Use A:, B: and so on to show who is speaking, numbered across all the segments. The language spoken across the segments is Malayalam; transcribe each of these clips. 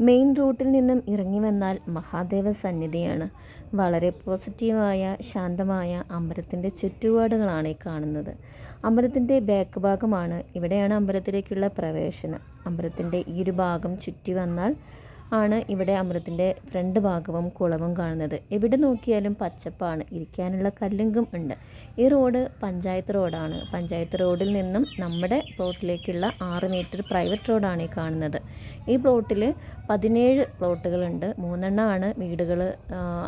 A: മെയിൻ റൂട്ടിൽ നിന്നും ഇറങ്ങി വന്നാൽ മഹാദേവ സന്നിധിയാണ്. വളരെ പോസിറ്റീവായ ശാന്തമായ അമ്പലത്തിന്റെ ചുറ്റുപാടുകളാണ് ഈ കാണുന്നത്. അമ്പലത്തിന്റെ ബാക്ക് ഭാഗമാണ്. ഇവിടെയാണ് അമ്പലത്തിലേക്കുള്ള പ്രവേശനം. അമ്പലത്തിന്റെ ഈ ഒരു ഭാഗം ചുറ്റി വന്നാൽ ആണ് ഇവിടെ അമൃത്തിന്റെ ഫ്രണ്ട് ഭാഗവും കുളവും കാണുന്നത്. എവിടെ നോക്കിയാലും പച്ചപ്പാണ്. ഇരിക്കാനുള്ള കല്ലുങ്കും ഉണ്ട്. ഈ റോഡ് പഞ്ചായത്ത് റോഡാണ്. പഞ്ചായത്ത് റോഡിൽ നിന്നും നമ്മുടെ പ്ലോട്ടിലേക്കുള്ള ആറ് മീറ്റർ പ്രൈവറ്റ് റോഡാണ് ഈ കാണുന്നത്. ഈ പ്ലോട്ടിൽ പതിനേഴ് പ്ലോട്ടുകളുണ്ട്. മൂന്നെണ്ണമാണ് വീടുകൾ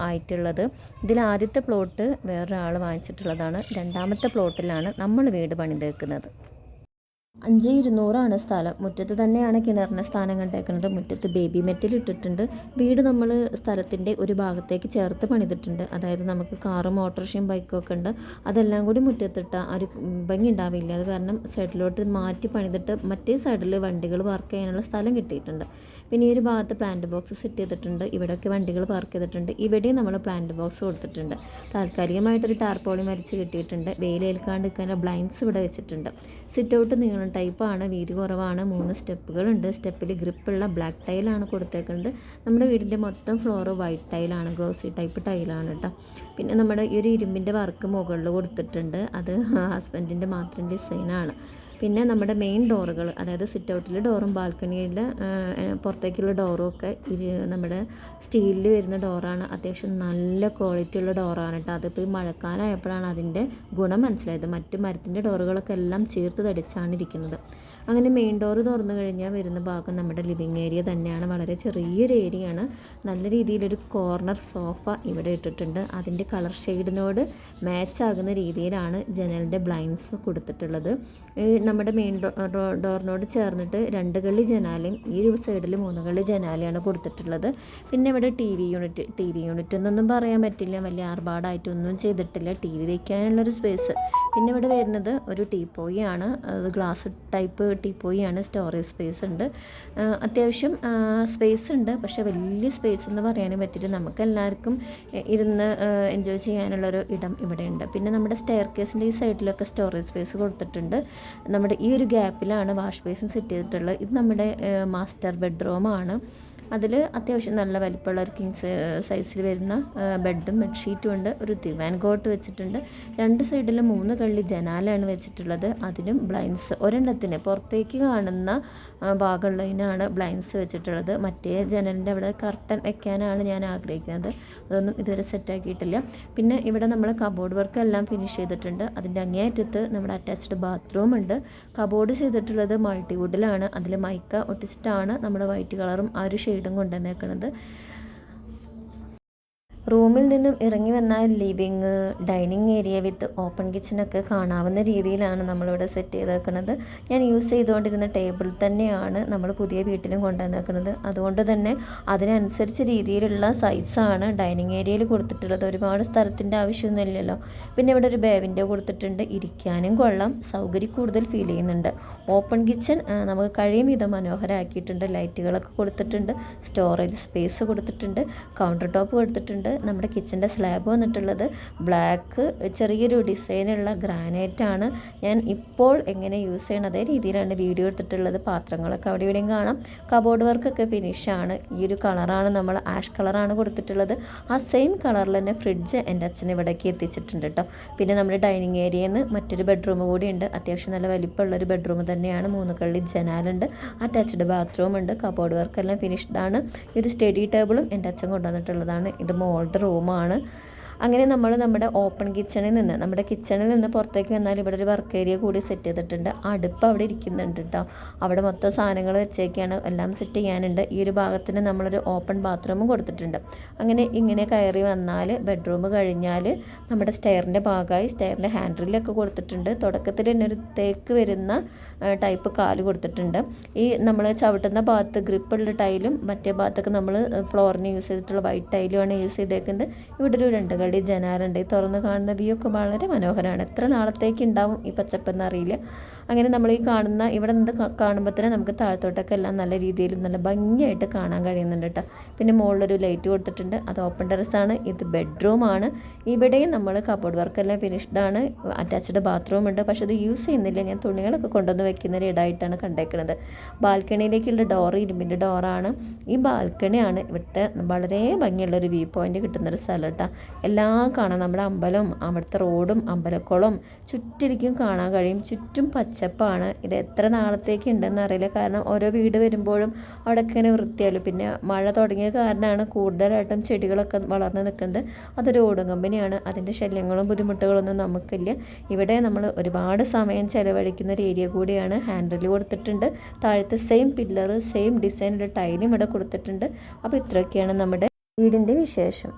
A: ആയിട്ടുള്ളത്. ഇതിൽ ആദ്യത്തെ പ്ലോട്ട് വേറൊരാൾ വാങ്ങിച്ചിട്ടുള്ളതാണ്. രണ്ടാമത്തെ പ്ലോട്ടിലാണ് നമ്മൾ വീട് പണിതേക്കുന്നത്. അഞ്ച് ഇരുന്നൂറാണ് സ്ഥലം. മുറ്റത്ത് തന്നെയാണ് കിണറിന്റെ സ്ഥാനം കണ്ടേക്കുന്നത്. മുറ്റത്ത് ബേബി മെറ്റൽ ഇട്ടിട്ടുണ്ട്. വീട് നമ്മൾ സ്ഥലത്തിന്റെ ഒരു ഭാഗത്തേക്ക് ചേർത്ത് പണിതിട്ടുണ്ട്. അതായത് നമുക്ക് കാറും ഓട്ടോറിക്ഷയും ബൈക്കും ഒക്കെ ഉണ്ട്. അതെല്ലാം കൂടി മുറ്റത്തിട്ട ഒരു ഭംഗി ഉണ്ടാവില്ല. അത് കാരണം സൈഡിലോട്ട് മാറ്റി പണിതിട്ട് മറ്റേ സൈഡിൽ വണ്ടികൾ പാർക്ക് ചെയ്യാനുള്ള സ്ഥലം കിട്ടിയിട്ടുണ്ട്. പിന്നെ ഈ ഒരു ഭാഗത്ത് പ്ലാന്റ് ബോക്സ് സെറ്റ് ചെയ്തിട്ടുണ്ട്. ഇവിടെയൊക്കെ വണ്ടികൾ പാർക്ക് ചെയ്തിട്ടുണ്ട്. ഇവിടെയും നമ്മൾ പ്ലാന്റ് ബോക്സ് കൊടുത്തിട്ടുണ്ട്. താൽക്കാലികമായിട്ടൊരു ടാർപോളി മരിച്ച് കിട്ടിയിട്ടുണ്ട്. വെയിലേൽക്കാണ്ട് നിൽക്കാൻ ബ്ലൈൻഡ്സ് ഇവിടെ വെച്ചിട്ടുണ്ട്. സിറ്റ് ഔട്ട് നീളം ടൈപ്പാണ്. വീതി കുറവാണ്. മൂന്ന് സ്റ്റെപ്പുകളുണ്ട്. സ്റ്റെപ്പിൽ ഗ്രിപ്പുള്ള ബ്ലാക്ക് ടൈലാണ് കൊടുത്തേക്കുന്നത് നമ്മുടെ വീടിന്റെ മൊത്തം ഫ്ലോർ വൈറ്റ് ടൈലാണ്. ഗ്ലോസി ടൈപ്പ് ടൈലാണ് കേട്ടോ. പിന്നെ നമ്മുടെ ഈ ഒരു ഇരുമ്പിന്റെ വർക്ക് മുകളിൽ കൊടുത്തിട്ടുണ്ട്. അത് ഹസ്ബൻഡിന്റെ മാത്രം ഡിസൈനാണ്. പിന്നെ നമ്മുടെ മെയിൻ ഡോറുകൾ അതായത് സിറ്റ് ഔട്ടിലെ ഡോറും ബാൽക്കണിയുടെ പുറത്തേക്കുള്ള ഡോറും ഒക്കെ നമ്മുടെ സ്റ്റീലിൽ വരുന്ന ഡോറാണ് അത്യാവശ്യം നല്ല ക്വാളിറ്റി ഉള്ള ഡോറാണ് കേട്ടോ അതിപ്പോൾ ഈ മഴക്കാലമായപ്പോഴാണ് അതിന്റെ ഗുണം മനസ്സിലായത്. മറ്റു മരത്തിന്റെ ഡോറുകളൊക്കെ എല്ലാം ചേർത്ത് തടിച്ചാണ് ഇരിക്കുന്നത്. അങ്ങനെ മെയിൻ ഡോർ തുറന്നു കഴിഞ്ഞാൽ വരുന്ന ഭാഗം നമ്മുടെ ലിവിങ് ഏരിയ തന്നെയാണ്. വളരെ ചെറിയൊരു ഏരിയയാണ് നല്ല രീതിയിലൊരു കോർണർ സോഫ ഇവിടെ ഇട്ടിട്ടുണ്ട്. അതിന്റെ കളർ ഷെയ്ഡിനോട് മാച്ച് ആകുന്ന രീതിയിലാണ് ജനലിന്റെ ബ്ലൈൻഡ്സ് കൊടുത്തിട്ടുള്ളത്. നമ്മുടെ മെയിൻ ഡോറിനോട് ചേർന്നിട്ട് രണ്ട് കള്ളി ജനാലയും ഈ ഒരു സൈഡിൽ മൂന്ന് കള്ളി ജനാലയാണ് കൊടുത്തിട്ടുള്ളത്. പിന്നെ ഇവിടെ T V unit T V unit എന്നൊന്നും പറയാൻ പറ്റില്ല. വലിയ ആർഭാടായിട്ടൊന്നും ചെയ്തിട്ടില്ല. ടി വി വയ്ക്കാനുള്ളൊരു സ്പേസ് പിന്നെ ഇവിടെ വരുന്നത് ഒരു ടീപ്പോയി ആണ്. അത് ഗ്ലാസ് ടൈപ്പ് ടീപ്പോയിയാണ് സ്റ്റോറേജ് സ്പേസ് ഉണ്ട്. അത്യാവശ്യം സ്പേസ് ഉണ്ട്. പക്ഷേ വലിയ സ്പേസ് എന്ന് പറയാനും പറ്റില്ല. നമുക്ക് എല്ലാവർക്കും ഇരുന്ന് എൻജോയ് ചെയ്യാനുള്ളൊരു ഇടം ഇവിടെ ഉണ്ട് പിന്നെ നമ്മുടെ സ്റ്റെയർ കേസിന്റെ ഈ സൈഡിലൊക്കെ സ്റ്റോറേജ് സ്പേസ് കൊടുത്തിട്ടുണ്ട്. നമ്മുടെ ഈ ഒരു ഗ്യാപ്പിലാണ് വാഷ് ബേസിൻ സെറ്റ് ചെയ്തിട്ടുള്ളത്. ഇത് നമ്മുടെ മാസ്റ്റർ ബെഡ്റൂമാണ് അതിൽ അത്യാവശ്യം നല്ല വലിപ്പമുള്ള ഒരു കിങ്സ് സൈസിൽ വരുന്ന ബെഡും ബെഡ്ഷീറ്റും ഉണ്ട്. ഒരു തിവാൻ കോട്ട് വെച്ചിട്ടുണ്ട്. രണ്ട് സൈഡിലും മൂന്ന് കള്ളി ജനാലാണ് വെച്ചിട്ടുള്ളത്. അതിലും ബ്ലൈൻസ് ഒരെണ്ണത്തിന് പുറത്തേക്ക് കാണുന്ന ഭാഗമുള്ളതിനാണ് ബ്ലൈൻസ് വെച്ചിട്ടുള്ളത്. മറ്റേ ജനലിന്റെ അവിടെ കർട്ടൻ വെക്കാനാണ് ഞാൻ ആഗ്രഹിക്കുന്നത്. അതൊന്നും ഇതുവരെ സെറ്റാക്കിയിട്ടില്ല പിന്നെ ഇവിടെ നമ്മൾ കബോർഡ് വർക്ക് എല്ലാം ഫിനിഷ് ചെയ്തിട്ടുണ്ട്. അതിന്റെ അങ്ങേയറ്റത്ത് നമ്മുടെ അറ്റാച്ച്ഡ് ബാത്റൂം ഉണ്ട്. കബോർഡ് ചെയ്തിട്ടുള്ളത് മൾട്ടിവുഡിലാണ് അതിൽ മൈക്ക ഒട്ടിച്ചിട്ടാണ് നമ്മുടെ വൈറ്റ് കളറും ആ ഒരു ഷെയ്ഡും കൊണ്ടുവന്നേക്കുന്നത് റൂമിൽ നിന്നും ഇറങ്ങി വന്നാൽ living dining area with open കിച്ചനൊക്കെ കാണാവുന്ന രീതിയിലാണ് നമ്മളിവിടെ സെറ്റ് ചെയ്തേക്കുന്നത്. ഞാൻ യൂസ് ചെയ്തുകൊണ്ടിരുന്ന ടേബിൾ തന്നെയാണ് നമ്മൾ പുതിയ വീട്ടിലും കൊണ്ടുവന്നേക്കുന്നത്. അതുകൊണ്ട് തന്നെ അതിനനുസരിച്ച് രീതിയിലുള്ള സൈസാണ് ഡൈനിങ് ഏരിയയിൽ കൊടുത്തിട്ടുള്ളത്. ഒരുപാട് സ്ഥലത്തിന്റെ ആവശ്യമൊന്നുമില്ലല്ലോ പിന്നെ ഇവിടെ ഒരു ബേവിന്റെ കൊടുത്തിട്ടുണ്ട്. ഇരിക്കാനും കൊള്ളാം. സൗകര്യം കൂടുതൽ ഫീൽ ചെയ്യുന്നുണ്ട്. ഓപ്പൺ കിച്ചൺ നമുക്ക് കഴിയും വിധം മനോഹരമാക്കിയിട്ടുണ്ട് ലൈറ്റുകളൊക്കെ കൊടുത്തിട്ടുണ്ട്. സ്റ്റോറേജ് സ്പേസ് കൊടുത്തിട്ടുണ്ട്. കൗണ്ടർ ടോപ്പ് കൊടുത്തിട്ടുണ്ട്. നമ്മുടെ കിച്ചന്റെ സ്ലാബ് വന്നിട്ടുള്ളത്. ബ്ലാക്ക് ചെറിയൊരു ഡിസൈനുള്ള ഗ്രാനൈറ്റ് ആണ് ഞാൻ ഇപ്പോൾ എങ്ങനെ യൂസ് ചെയ്യണം അതേ രീതിയിലാണ് വീഡിയോ എടുത്തിട്ടുള്ളത്. പാത്രങ്ങളൊക്കെ അവിടെ ഇവിടെയും കാണാം. കബോർഡ് വർക്കൊക്കെ ഫിനിഷാണ്. ഈ ഒരു കളറാണ് നമ്മൾ ആഷ് കളറാണ് കൊടുത്തിട്ടുള്ളത്. ആ സെയിം കളറിൽ തന്നെ ഫ്രിഡ്ജ് എന്റെ അച്ഛൻ ഇവിടേക്ക് എത്തിച്ചിട്ടുണ്ട് കേട്ടോ പിന്നെ നമ്മുടെ ഡൈനിങ് ഏരിയയിൽ നിന്ന് മറ്റൊരു ബെഡ്റൂം കൂടി ഉണ്ട്. അത്യാവശ്യം നല്ല വലിപ്പമുള്ള ഒരു ബെഡ്റൂം തന്നെയാണ്. മൂന്ന് കള്ളി ജനാലുണ്ട് അറ്റാച്ച്ഡ് ബാത്റൂം ഉണ്ട്. കബോർഡ് വർക്കെല്ലാം ഫിനിഷ്ഡ് ആണ്. ഈ ഒരു സ്റ്റഡി ടേബിളും എന്റെ അച്ഛൻ കൊണ്ടുവന്നിട്ടുള്ളതാണ്. ഇത് മോൾ മോളുടെ റൂമാണ്. അങ്ങനെ നമ്മൾ നമ്മുടെ ഓപ്പൺ കിച്ചണിൽ നിന്ന് നമ്മുടെ കിച്ചണിൽ നിന്ന് പുറത്തേക്ക് വന്നാൽ ഇവിടെ ഒരു വർക്ക് ഏരിയ കൂടി സെറ്റ് ചെയ്തിട്ടുണ്ട്. അടുപ്പ് അവിടെ ഇരിക്കുന്നുണ്ട് കേട്ടോ അവിടെ മൊത്തം സാധനങ്ങൾ വെച്ചേക്കാണ്. എല്ലാം സെറ്റ് ചെയ്യാനുണ്ട്. ഈ ഒരു ഭാഗത്തിന് നമ്മളൊരു ഓപ്പൺ ബാത്റൂമും കൊടുത്തിട്ടുണ്ട്. അങ്ങനെ ഇങ്ങനെ കയറി വന്നാൽ ബെഡ്റൂം കഴിഞ്ഞാൽ നമ്മുടെ സ്റ്റെയറിന്റെ ഭാഗമായി സ്റ്റെയറിന്റെ ഹാൻഡിലൊക്കെ കൊടുത്തിട്ടുണ്ട്. തുടക്കത്തിൽ തന്നെ ഒരു തേക്ക് വരുന്ന ടൈപ്പ് കാൽ കൊടുത്തിട്ടുണ്ട്. ഈ നമ്മൾ ചവിട്ടുന്ന ഭാഗത്ത് ഗ്രിപ്പുള്ള ടൈലും മറ്റേ ഭാഗത്തൊക്കെ നമ്മൾ ഫ്ലോറിന് യൂസ് ചെയ്തിട്ടുള്ള വൈറ്റ് ടൈലുമാണ് യൂസ് ചെയ്തേക്കുന്നത്. ഇവിടെ ഒരു രണ്ട് ജനാലുണ്ട് ഈ തുറന്ന് കാണുന്ന വ്യൂ ഒക്കെ വളരെ മനോഹരമാണ്. എത്ര നാളത്തേക്ക് ഉണ്ടാവും ഈ പച്ചപ്പെന്ന് അറിയില്ല. അങ്ങനെ നമ്മൾ ഈ കാണുന്ന ഇവിടെ നിന്ന് കാണുമ്പോൾ തന്നെ നമുക്ക് താഴത്തോട്ടൊക്കെ എല്ലാം നല്ല രീതിയിൽ നല്ല ഭംഗിയായിട്ട് കാണാൻ കഴിയുന്നുണ്ട് കേട്ടോ പിന്നെ മുകളിലൊരു ലൈറ്റ് കൊടുത്തിട്ടുണ്ട്. അത് ഓപ്പൺ ടെറസാണ് ഇത് ബെഡ്റൂമാണ് ഇവിടെയും നമ്മൾ കബോർഡ് വർക്കെല്ലാം ഫിനിഷ്ഡ് ആണ്. അറ്റാച്ച്ഡ് ബാത്റൂം ഉണ്ട്. പക്ഷേ അത് യൂസ് ചെയ്യുന്നില്ല. ഞാൻ തുണികളൊക്കെ കൊണ്ടുവന്ന് വെക്കുന്ന ഒരു ഇടമായിട്ടാണ് കണ്ടേക്കുന്നത് ബാൽക്കണിയിലേക്കുള്ള ഡോർ ഇരുമ്പിന്റെ ഡോറാണ്. ഈ ബാൽക്കണിയാണ് ഇവിടുത്തെ വളരെ ഭംഗിയുള്ളൊരു വ്യൂ പോയിന്റ് കിട്ടുന്നൊരു സ്ഥലം കേട്ടോ എല്ലാം കാണാം. നമ്മുടെ അമ്പലം അവിടുത്തെ റോഡും അമ്പലക്കുളം ചുറ്റിരിക്കും കാണാൻ കഴിയും. ചുറ്റും പച്ചപ്പാണ് ഇത് എത്ര നാളത്തേക്ക് ഉണ്ടെന്ന് അറിയില്ല. കാരണം ഓരോ വീട് വരുമ്പോഴും അവിടെയൊക്കെ ഇങ്ങനെ വൃത്തിയാലും പിന്നെ മഴ തുടങ്ങിയ കാരണമാണ് കൂടുതലായിട്ടും ചെടികളൊക്കെ വളർന്ന് നിൽക്കുന്നത്. അതൊരു ഓടും കമ്പനിയാണ് അതിന്റെ ശല്യങ്ങളും ബുദ്ധിമുട്ടുകളൊന്നും നമുക്കില്ല. ഇവിടെ നമ്മൾ ഒരുപാട് സമയം ചിലവഴിക്കുന്ന ഒരു ഏരിയ കൂടിയാണ് ഹാൻഡിൽ കൊടുത്തിട്ടുണ്ട്. താഴത്തെ സെയിം പില്ലർ സെയിം ഡിസൈനുള്ള ടൈലും ഇവിടെ കൊടുത്തിട്ടുണ്ട്. അപ്പോൾ ഇത്രയൊക്കെയാണ് നമ്മുടെ വീടിന്റെ വിശേഷം.